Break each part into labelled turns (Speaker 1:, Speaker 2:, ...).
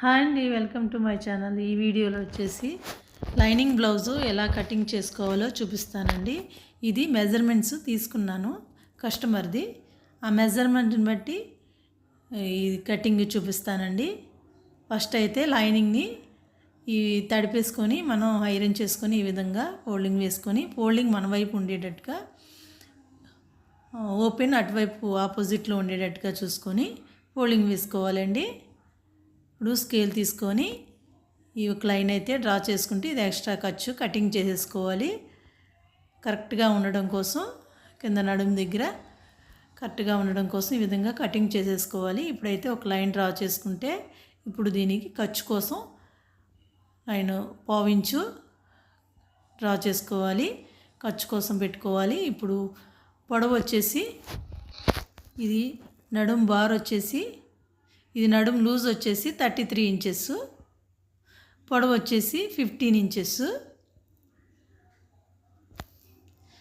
Speaker 1: Hi అండి welcome to my channel. ఈ వీడియోలో వచ్చేసి లైనింగ్ బ్లౌజు ఎలా కటింగ్ చేసుకోవాలో చూపిస్తానండి. ఇది మెజర్మెంట్స్ తీసుకున్నాను కస్టమర్ది. ఆ మెజర్మెంట్ని బట్టి ఈ కటింగ్ చూపిస్తానండి. ఫస్ట్ అయితే లైనింగ్ని ఈ తడిపేసుకొని మనం ఐరన్ చేసుకొని ఈ విధంగా ఫోల్డింగ్ వేసుకొని ఫోల్డింగ్ మన వైపు ఉండేటట్టుగా ఓపెన్ అటువైపు ఆపోజిట్లో ఉండేటట్టుగా చూసుకొని ఫోల్డింగ్ వేసుకోవాలండి. ఇప్పుడు స్కేల్ తీసుకొని ఈ ఒక లైన్ అయితే డ్రా చేసుకుంటే ఇది ఎక్స్ట్రా ఖర్చు కటింగ్ చేసేసుకోవాలి. కరెక్ట్గా ఉండడం కోసం కింద నడుము దగ్గర కరెక్ట్గా ఉండడం కోసం ఈ విధంగా కటింగ్ చేసేసుకోవాలి. ఇప్పుడైతే ఒక లైన్ డ్రా చేసుకుంటే ఇప్పుడు దీనికి ఖర్చు కోసం లైన్ పావించు డ్రా చేసుకోవాలి. ఖర్చు కోసం పెట్టుకోవాలి. ఇప్పుడు పొడవు వచ్చేసి ఇది నడుం బార్ వచ్చేసి ఇది నడుం లూజ్ వచ్చేసి థర్టీ త్రీ ఇంచెస్ పొడవు వచ్చేసి ఫిఫ్టీన్ ఇంచెస్.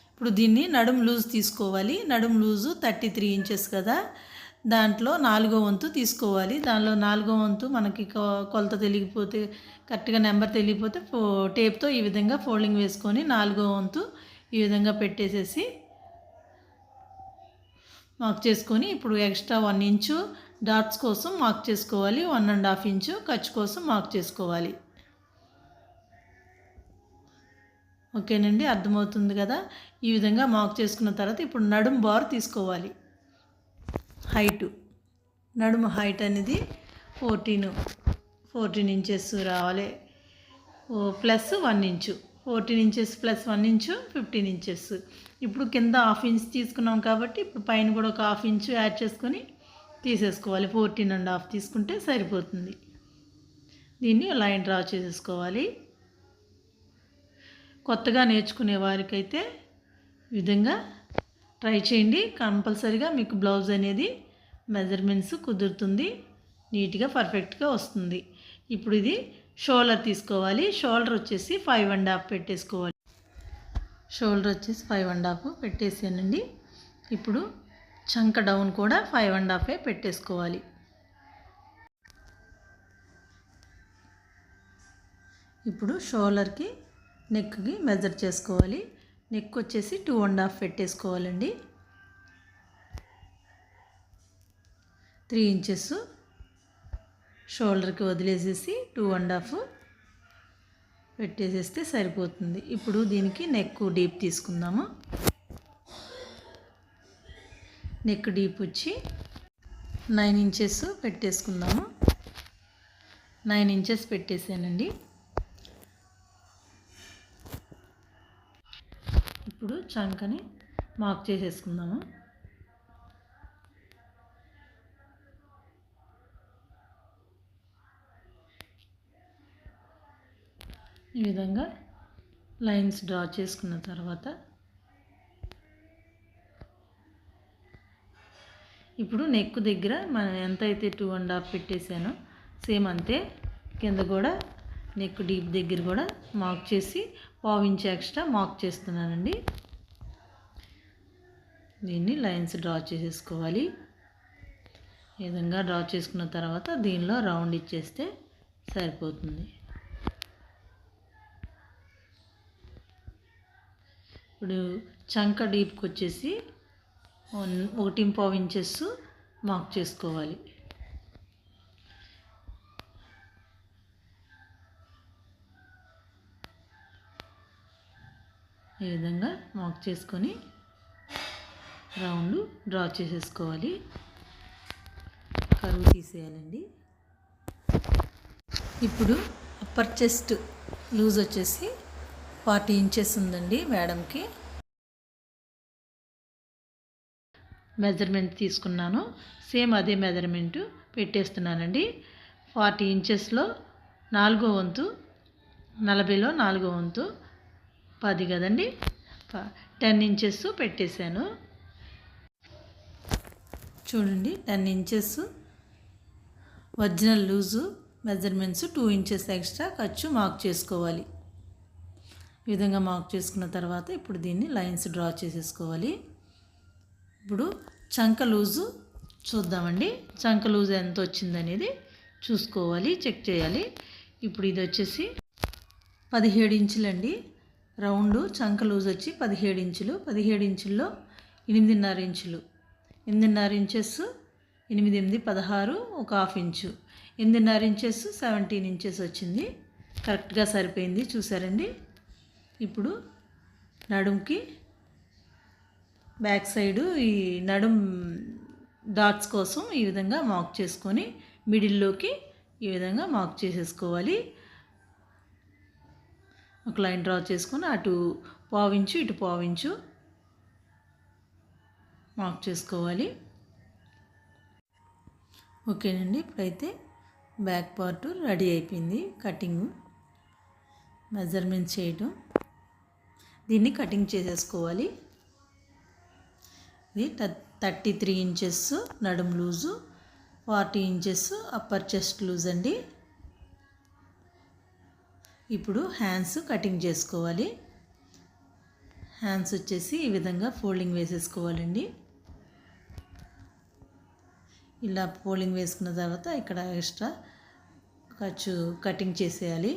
Speaker 1: ఇప్పుడు దీన్ని నడుం లూజ్ తీసుకోవాలి. నడుం లూజు థర్టీ త్రీ ఇంచెస్ కదా. దాంట్లో నాలుగో వంతు తీసుకోవాలి. దానిలో నాలుగో వంతు మనకి కొలత తెలియకపోతే కరెక్ట్గా నెంబర్ తెలియకపోతే ఫో టేప్తో ఈ విధంగా ఫోల్డింగ్ వేసుకొని నాలుగో వంతు ఈ విధంగా పెట్టేసేసి మార్క్ చేసుకొని ఇప్పుడు ఎక్స్ట్రా వన్ ఇంచు డాట్స్ కోసం మార్క్ చేసుకోవాలి. వన్ అండ్ హాఫ్ ఇంచు ఖర్చు కోసం మార్క్ చేసుకోవాలి. ఓకేనండి? అర్థమవుతుంది కదా? ఈ విధంగా మార్క్ చేసుకున్న తర్వాత ఇప్పుడు నడుము బార్ తీసుకోవాలి. హైటు. నడుము హైట్ అనేది ఫోర్టీన్ ఫోర్టీన్ ఇంచెస్ రావాలి. ఓ plus one inch. Fourteen inches plus one inch fifteen inches. ఇప్పుడు కింద హాఫ్ ఇంచ్ తీసుకున్నాం కాబట్టి ఇప్పుడు పైన కూడా ఒక హాఫ్ ఇంచు యాడ్ చేసుకొని తీసేసుకోవాలి. ఫోర్టీన్ అండ్ హాఫ్ తీసుకుంటే సరిపోతుంది. దీన్ని లైన్ డ్రా చేసేసుకోవాలి. కొత్తగా నేర్చుకునే వారికైతే విధంగా ట్రై చేయండి. కంపల్సరీగా మీకు బ్లౌజ్ అనేది మెజర్మెంట్స్ కుదురుతుంది. నీట్గా పర్ఫెక్ట్గా వస్తుంది. ఇప్పుడు ఇది షోల్డర్ తీసుకోవాలి. షోల్డర్ వచ్చేసి ఫైవ్ అండ్ హాఫ్ పెట్టేసుకోవాలి. షోల్డర్ వచ్చేసి ఫైవ్ అండ్ హాఫ్ పెట్టేసానండి. ఇప్పుడు చంక డౌన్ కూడా ఫైవ్ అండ్ హాఫే పెట్టేసుకోవాలి. ఇప్పుడు షోల్డర్కి నెక్కి మెజర్ చేసుకోవాలి. నెక్ వచ్చేసి టూ అండ్ హాఫ్ పెట్టేసుకోవాలండి. త్రీ ఇంచెస్ షోల్డర్కి వదిలేసేసి టూ అండ్ హాఫ్ పెట్టేసేస్తే సరిపోతుంది. ఇప్పుడు దీనికి నెక్ డీప్ తీసుకుందాము. నెక్ డీప్ వచ్చి నైన్ ఇంచెస్ పెట్టేసుకుందాము. నైన్ ఇంచెస్ పెట్టేసానండి. ఇప్పుడు చంకని మార్క్ చేసేసుకుందాము. ఈ విధంగా లైన్స్ డ్రా చేసుకున్న తర్వాత ఇప్పుడు నెక్ దగ్గర మనం ఎంత అయితే టూ అండ్ హాఫ్ పెట్టేసానో సేమ్ అంతే. కింద కూడా నెక్ డీప్ దగ్గర కూడా మార్క్ చేసి పావు ఇంచ్ ఎక్స్ట్రా మార్క్ చేస్తున్నానండి. దీన్ని లైన్స్ డ్రా చేసేసుకోవాలి. ఈ విధంగా డ్రా చేసుకున్న తర్వాత దీనిలో రౌండ్ ఇచ్చేస్తే సరిపోతుంది. ఇప్పుడు చంక డీప్కి వచ్చేసి వన్ ఒకటి పావు ఇంచెస్ మార్క్ చేసుకోవాలి. ఈ విధంగా మార్క్ చేసుకొని రౌండ్ డ్రా చేసేసుకోవాలి. కరువు తీసేయాలండి. ఇప్పుడు అప్పర్ చెస్ట్ లూజ్ వచ్చేసి ఫార్టీ ఇంచెస్ ఉందండి మేడంకి. మెజర్మెంట్ తీసుకున్నాను. సేమ్ అదే మెజర్మెంట్ పెట్టేస్తున్నానండి. ఫార్టీ ఇంచెస్లో నాలుగో వంతు నలభైలో నాలుగో వంతు పది కదండి? టెన్ ఇంచెస్ పెట్టేశాను. చూడండి ten inches original loose measurements two inches extra ఖర్చు మార్క్ చేసుకోవాలి. ఈ విధంగా మార్క్ చేసుకున్న తర్వాత ఇప్పుడు దీన్ని లైన్స్ డ్రా చేసేసుకోవాలి. ఇప్పుడు చంక లూజు చూద్దామండి. చంక లూజ్ ఎంత వచ్చిందనేది చూసుకోవాలి చెక్ చేయాలి. ఇప్పుడు ఇది వచ్చేసి పదిహేడు ఇంచులండి. రౌండ్ చంక లూజ్ వచ్చి పదిహేడు ఇంచులు. పదిహేడు ఇంచుల్లో ఎనిమిదిన్నర ఇంచులు. ఎనిమిదిన్నర ఇంచెస్ ఎనిమిది ఎనిమిది పదహారు ఒక హాఫ్ ఇంచు. ఎనిమిదిన్నర ఇంచెస్ సెవెంటీన్ ఇంచెస్ వచ్చింది. కరెక్ట్గా సరిపోయింది చూసారండి? ఇప్పుడు నడుంకి బ్యాక్ సైడు ఈ నడుం డాట్స్ కోసం ఈ విధంగా మార్క్ చేసుకొని మిడిల్లోకి ఈ విధంగా మార్క్ చేసేసుకోవాలి. ఒక లైన్ డ్రా చేసుకొని అటు పావించు ఇటు పావించు మార్క్ చేసుకోవాలి. ఓకేనండి ఇప్పుడైతే బ్యాక్ పార్ట్ రెడీ అయిపోయింది కటింగ్. మెజర్మెంట్ చేయటం. దీన్ని కటింగ్ చేసేసుకోవాలి. ఇది థర్టీ త్రీ ఇంచెస్ నడుము loose forty inches upper chest loose అండి. ఇప్పుడు హ్యాండ్స్ కటింగ్ చేసుకోవాలి. హ్యాండ్స్ వచ్చేసి ఈ విధంగా ఫోల్డింగ్ వేసేసుకోవాలండి. ఇలా ఫోల్డింగ్ వేసుకున్న తర్వాత ఇక్కడ ఎక్స్ట్రా ఖర్చు కటింగ్ చేసేయాలి.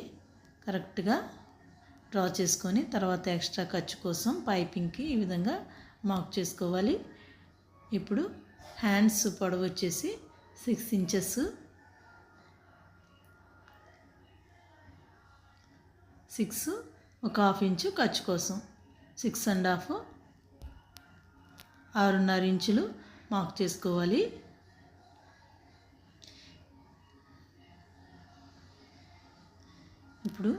Speaker 1: కరెక్ట్గా డ్రా చేసుకొని తర్వాత ఎక్స్ట్రా ఖర్చు కోసం పైపింగ్కి ఈ విధంగా మార్క్ చేసుకోవాలి. ఇప్పుడు హ్యాండ్స్ పొడవు వచ్చేసి సిక్స్ ఇంచెస్. సిక్స్ ఒక హాఫ్ ఇంచు ఖర్చు కోసం. సిక్స్ అండ్ హాఫ్ ఆరున్నర ఇంచులు మార్క్ చేసుకోవాలి. ఇప్పుడు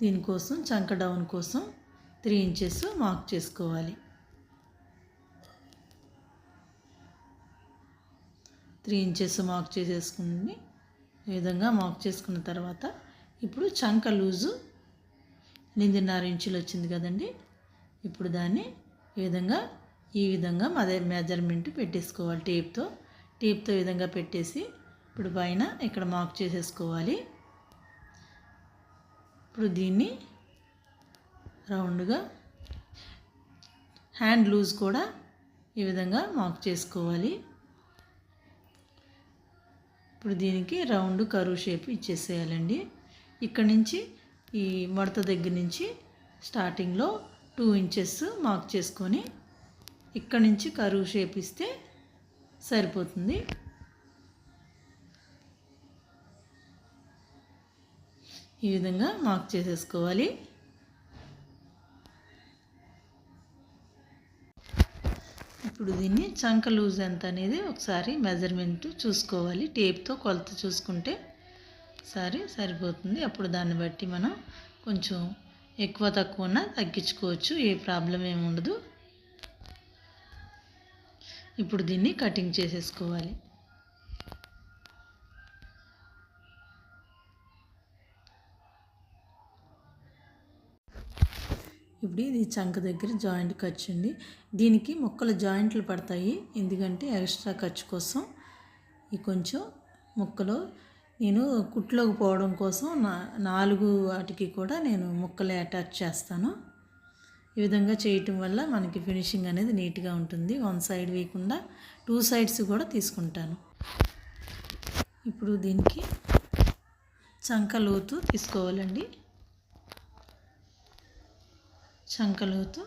Speaker 1: దీనికోసం చంక డౌన్ కోసం త్రీ ఇంచెస్ మార్క్ చేసుకోవాలి. త్రీ ఇంచెస్ మార్క్ చేసేసుకుని ఈ విధంగా మార్క్ చేసుకున్న తర్వాత ఇప్పుడు చంక లూజు ఎనిమిదిన్నర ఇంచులు వచ్చింది కదండి. ఇప్పుడు దాన్ని ఈ విధంగా ఈ విధంగా మదే మెజర్మెంట్ పెట్టేసుకోవాలి టేప్తో. టేప్తో ఈ విధంగా పెట్టేసి ఇప్పుడు పైన ఇక్కడ మార్క్ చేసేసుకోవాలి. ఇప్పుడు దీన్ని రౌండ్గా హ్యాండ్ లూజ్ కూడా ఈ విధంగా మార్క్ చేసుకోవాలి. ఇప్పుడు దీనికి రౌండ్ కరువు షేప్ ఇచ్చేసేయాలండి. ఇక్కడ నుంచి ఈ మడత దగ్గర నుంచి స్టార్టింగ్లో టూ ఇంచెస్ మార్క్ చేసుకొని ఇక్కడ నుంచి కరువు షేప్ ఇస్తే సరిపోతుంది. ఈ విధంగా మార్క్ చేసేసుకోవాలి. ఇప్పుడు దీన్ని చంక లూజ్ ఎంత అనేది ఒకసారి మెజర్మెంట్ చూసుకోవాలి. టేప్తో కొలత చూసుకుంటే సరే సరిపోతుంది. అప్పుడు దాన్ని బట్టి మనం కొంచెం ఎక్కువ తక్కువ తగ్గించుకోవచ్చు. ఏ ప్రాబ్లం ఏమి ఉండదు. ఇప్పుడు దీన్ని కటింగ్ చేసేసుకోవాలి. ఇప్పుడు ఇది చంక దగ్గర జాయింట్ ఖర్చు అండి. దీనికి ముక్కలు జాయింట్లు పడతాయి. ఎందుకంటే ఎక్స్ట్రా ఖర్చు కోసం ఈ కొంచెం ముక్కలు. నేను కుట్లోకి పోవడం కోసం నా నాలుగు వాటికి కూడా నేను ముక్కలు అటాచ్ చేస్తాను. ఈ విధంగా చేయటం వల్ల మనకి ఫినిషింగ్ అనేది నీట్గా ఉంటుంది. వన్ సైడ్ వేయకుండా టూ సైడ్స్ కూడా తీసుకుంటాను. ఇప్పుడు దీనికి చంక లోతు తీసుకోవాలండి. చంకలోతు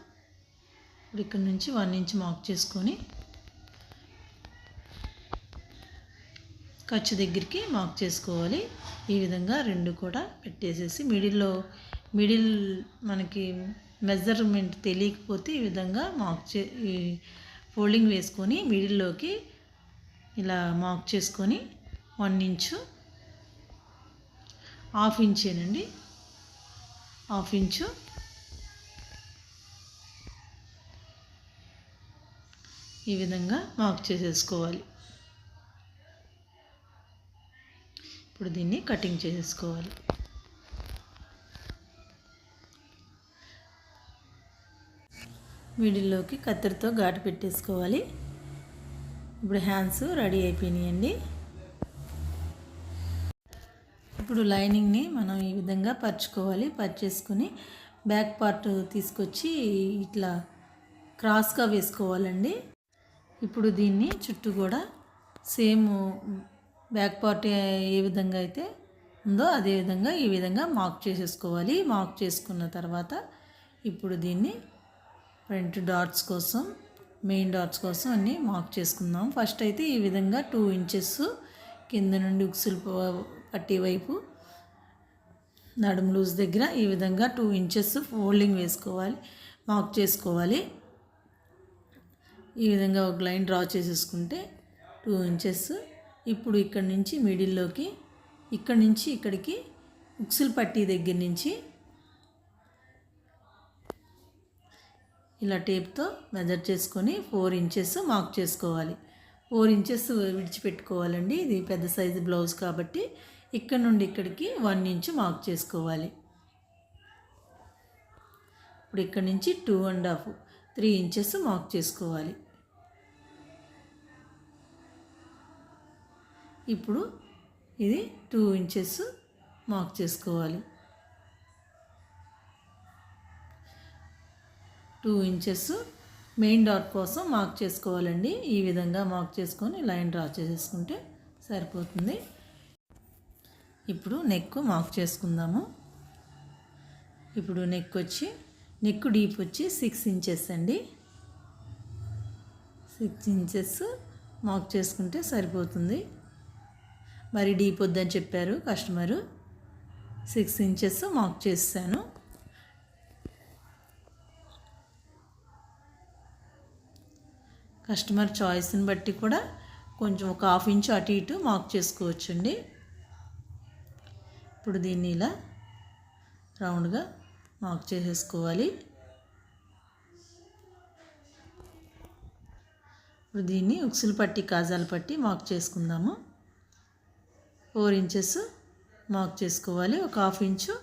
Speaker 1: ఇప్పుడు ఇక్కడ నుంచి వన్ ఇంచ్ మార్క్ చేసుకొని ఖర్చు దగ్గరికి మార్క్ చేసుకోవాలి. ఈ విధంగా రెండు కూడా పెట్టేసేసి మిడిల్లో మిడిల్ మనకి మెజర్మెంట్ తెలియకపోతే ఈ విధంగా మార్క్ చే ఫోల్డింగ్ వేసుకొని మిడిల్లోకి ఇలా మార్క్ చేసుకొని వన్ ఇంచు హాఫ్ ఇంచేనండి. హాఫ్ ఇంచు ఈ విధంగా మార్క్ చేసేసుకోవాలి. ఇప్పుడు దీన్ని కటింగ్ చేసేసుకోవాలి. మిడిల్లోకి కత్తెరతో ఘాటు పెట్టేసుకోవాలి. ఇప్పుడు హ్యాండ్స్ రెడీ అయిపోయినాయండి. ఇప్పుడు లైనింగ్ని మనం ఈ విధంగా పరుచుకోవాలి. పర్చేసుకొని బ్యాక్ పార్ట్ తీసుకొచ్చి ఇట్లా క్రాస్గా వేసుకోవాలండి. ఇప్పుడు దీన్ని చుట్టూ కూడా సేమ్ బ్యాక్ పార్ట్ ఏ విధంగా అయితే ఉందో అదే విధంగా ఈ విధంగా మార్క్ చేసేసుకోవాలి. మార్క్ చేసుకున్న తర్వాత ఇప్పుడు దీన్ని ఫ్రంట్ డాట్స్ కోసం మెయిన్ డాట్స్ కోసం అన్నీ మార్క్ చేసుకుందాం. ఫస్ట్ అయితే ఈ విధంగా టూ ఇంచెస్ కింద నుండి ఉక్సులు పట్టే పట్టి వైపు నడుము లూజ్ దగ్గర ఈ విధంగా టూ ఇంచెస్ ఫోల్డింగ్ వేసుకోవాలి మార్క్ చేసుకోవాలి. ఈ విధంగా ఒక లైన్ డ్రా చేసేసుకుంటే టూ ఇంచెస్. ఇప్పుడు ఇక్కడ నుంచి మిడిల్లోకి ఇక్కడ నుంచి ఇక్కడికి ఉక్సులు పట్టి దగ్గర నుంచి ఇలా టేప్తో మెజర్ చేసుకొని ఫోర్ ఇంచెస్ మార్క్ చేసుకోవాలి. ఫోర్ ఇంచెస్ విడిచిపెట్టుకోవాలండి. ఇది పెద్ద సైజు బ్లౌజ్ కాబట్టి ఇక్కడ నుండి ఇక్కడికి వన్ ఇంచ్ మార్క్ చేసుకోవాలి. ఇప్పుడు ఇక్కడ నుంచి two and half three inches mark చేసుకోవాలి. ఇప్పుడు ఇది టూ ఇంచెస్ మార్క్ చేసుకోవాలి. టూ ఇంచెస్ మెయిన్ డాట్ కోసం మార్క్ చేసుకోవాలండి. ఈ విధంగా మార్క్ చేసుకొని లైన్ డ్రా చేసేసుకుంటే సరిపోతుంది. ఇప్పుడు నెక్ మార్క్ చేసుకుందాము. ఇప్పుడు నెక్ వచ్చి నెక్ డీప్ వచ్చి సిక్స్ ఇంచెస్ అండి. సిక్స్ ఇంచెస్ మార్క్ చేసుకుంటే సరిపోతుంది. మరి డీప్ వద్దని చెప్పారు కస్టమరు. సిక్స్ ఇంచెస్ మార్క్ చేశాను. కస్టమర్ చాయిస్ని బట్టి కూడా కొంచెం ఒక హాఫ్ ఇంచ్ అటు ఇటు మార్క్ చేసుకోవచ్చండి. ఇప్పుడు దీన్ని ఇలా రౌండ్గా మార్క్ చేసేసుకోవాలి. ఇప్పుడు దీన్ని ఉక్సులు పట్టి కాజాలు పట్టి మార్క్ చేసుకుందాము. ఫోర్ ఇంచెస్ మార్క్ చేసుకోవాలి. ఒక హాఫ్ ఇంచు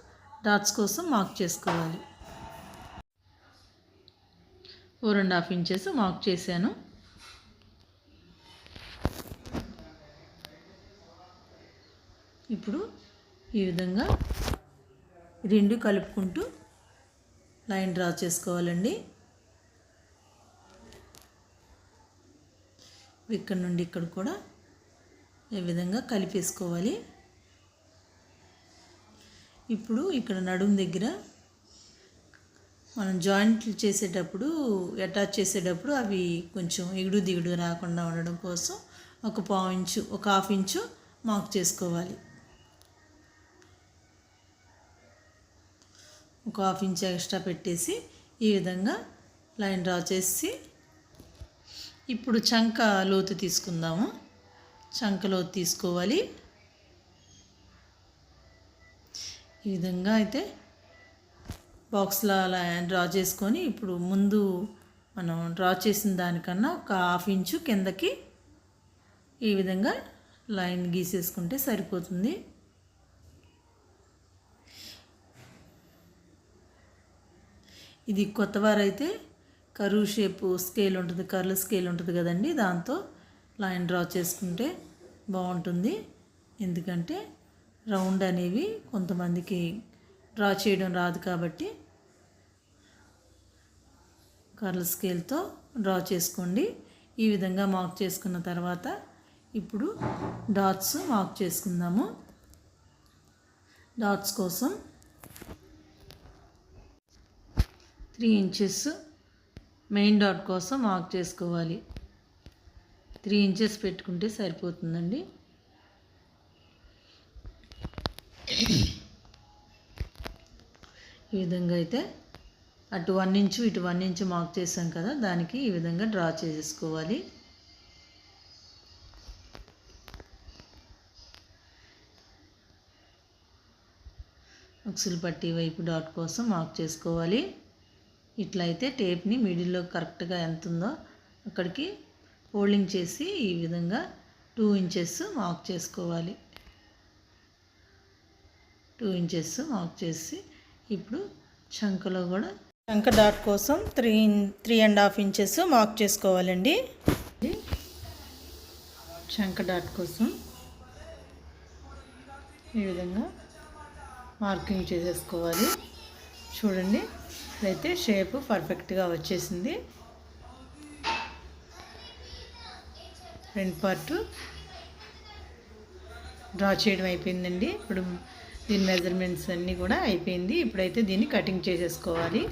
Speaker 1: డాట్స్ కోసం మార్క్ చేసుకోవాలి. Four and half inches mark చేశాను. ఇప్పుడు ఈ విధంగా రెండు కలుపుకుంటూ లైన్ డ్రా చేసుకోవాలండి. ఇక్కడ నుండి ఇక్కడ కూడా ఈ విధంగా కలిపేసుకోవాలి. ఇప్పుడు ఇక్కడ నడుము దగ్గర మనం జాయింట్లు చేసేటప్పుడు అటాచ్ చేసేటప్పుడు అవి కొంచెం ఎగుడు దిగుడు రాకుండా ఉండడం కోసం ఒక పావు ఇంచు ఒక హాఫ్ ఇంచు మార్క్ చేసుకోవాలి. ఒక హాఫ్ ఇంచ్ ఎక్స్ట్రా పెట్టేసి ఈ విధంగా లైన్ డ్రా చేసి ఇప్పుడు చంక లోతు తీసుకుందాము. చంకలో తీసుకోవాలి. ఈ విధంగా అయితే బాక్స్లో అలా డ్రా చేసుకొని ఇప్పుడు ముందు మనం డ్రా చేసిన దానికన్నా ఒక హాఫ్ ఇంచు కిందకి ఈ విధంగా లైన్ గీసేసుకుంటే సరిపోతుంది. ఇది కొత్తవారైతే కరువు షేపు స్కేల్ ఉంటుంది కర్ల స్కేల్ ఉంటుంది కదండి దాంతో లైన్ డ్రా చేసుకుంటే బాగుంటుంది. ఎందుకంటే రౌండ్ అనేవి కొంతమందికి డ్రా చేయడం రాదు కాబట్టి కర్ల స్కేల్తో డ్రా చేసుకోండి. ఈ విధంగా మార్క్ చేసుకున్న తర్వాత ఇప్పుడు డాట్స్ మార్క్ చేసుకుందాము. డాట్స్ కోసం త్రీ ఇంచెస్ మెయిన్ డాట్ కోసం మార్క్ చేసుకోవాలి. త్రీ ఇంచెస్ పెట్టుకుంటే సరిపోతుందండి. ఈ విధంగా అయితే అటు వన్ ఇంచు ఇటు వన్ ఇంచు మార్క్ చేసాం కదా దానికి ఈ విధంగా డ్రా చేసేసుకోవాలి. ఉక్సులు పట్టి వైపు డాట్ కోసం మార్క్ చేసుకోవాలి. ఇట్లా అయితే టేప్ని మిడిల్లో కరెక్ట్గా ఎంత ఉందో అక్కడికి ఫోల్డింగ్ చేసి ఈ విధంగా టూ ఇంచెస్ మార్క్ చేసుకోవాలి. టూ ఇంచెస్ మార్క్ చేసి ఇప్పుడు చంకలో కూడా చంక డాట్ కోసం three three and half inches mark చేసుకోవాలండి. చంక డాట్ కోసం ఈ విధంగా మార్కింగ్ చేసేసుకోవాలి. చూడండి ఇదైతే షేప్ పర్ఫెక్ట్గా వచ్చేసింది. ఫ్రంట్ పార్ట్ డ్రా చేయడం అయిపోయిందండి. ఇప్పుడు దీని మెజర్మెంట్స్ అన్నీ కూడా అయిపోయింది. ఇప్పుడైతే దీన్ని కటింగ్ చేసేసుకోవాలి.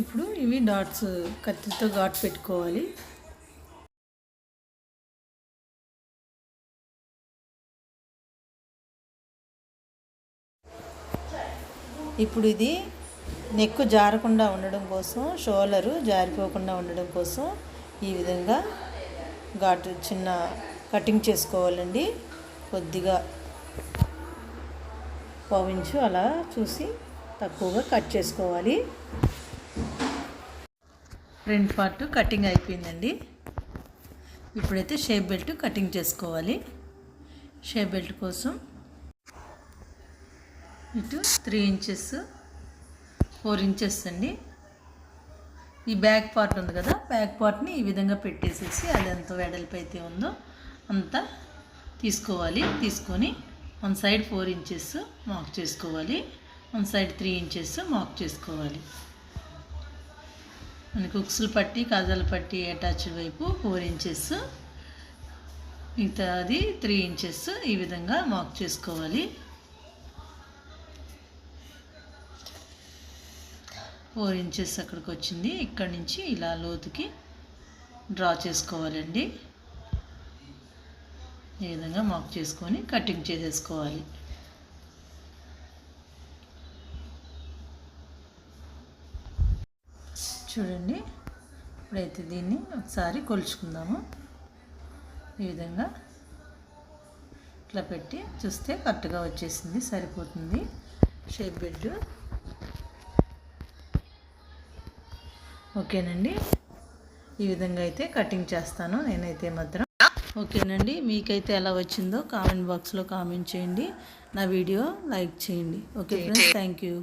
Speaker 1: ఇప్పుడు ఇవి డాట్స్ కత్తితో ఘాట్ పెట్టుకోవాలి. ఇప్పుడు ఇది నెక్కు జారకుండా ఉండడం కోసం షోలరు జారిపోకుండా ఉండడం కోసం ఈ విధంగా ఘాటు చిన్న కటింగ్ చేసుకోవాలండి. కొద్దిగా పావించు అలా చూసి తక్కువగా కట్ చేసుకోవాలి. ఫ్రంట్ పార్ట్ కటింగ్ అయిపోయిందండి. ఇప్పుడైతే షేప్ బెల్ట్ కటింగ్ చేసుకోవాలి. షేప్ బెల్ట్ కోసం ఇటు త్రీ ఇంచెస్ ఫోర్ ఇంచెస్ అండి. ఈ బ్యాక్ పార్ట్ ఉంది కదా బ్యాక్ పార్ట్ని ఈ విధంగా పెట్టేసేసి అది ఎంత వెడల్పు అయితే ఉందో అంత తీసుకోవాలి. తీసుకొని one side four inches mark చేసుకోవాలి. One side three inches mark చేసుకోవాలి. మనకి ఉక్సులు పట్టి కాజాలు పట్టి అటాచ్ వైపు ఫోర్ ఇంచెస్. మిగతా అది త్రీ ఇంచెస్. ఈ విధంగా మార్క్ చేసుకోవాలి. ఫోర్ ఇంచెస్ అక్కడికి వచ్చింది. ఇక్కడ నుంచి ఇలా లోతుకి డ్రా చేసుకోవాలండి. ఈ విధంగా మార్క్ చేసుకొని కటింగ్ చేసేసుకోవాలి. చూడండి. ఇప్పుడైతే దీన్ని ఒకసారి కొలుచుకుందాము. ఈ విధంగా ఇట్లా పెట్టి చూస్తే కరెక్ట్గా వచ్చేసింది సరిపోతుంది. షేప్ బెడ్ ఓకేనండి. ఈ విధంగా అయితే కటింగ్ చేస్తాను నేనైతే మాత్రం. ఓకేనండి. మీకైతే ఎలా వచ్చిందో కామెంట్ బాక్స్లో కామెంట్ చేయండి. నా వీడియో లైక్ చేయండి. Okay friends thank you.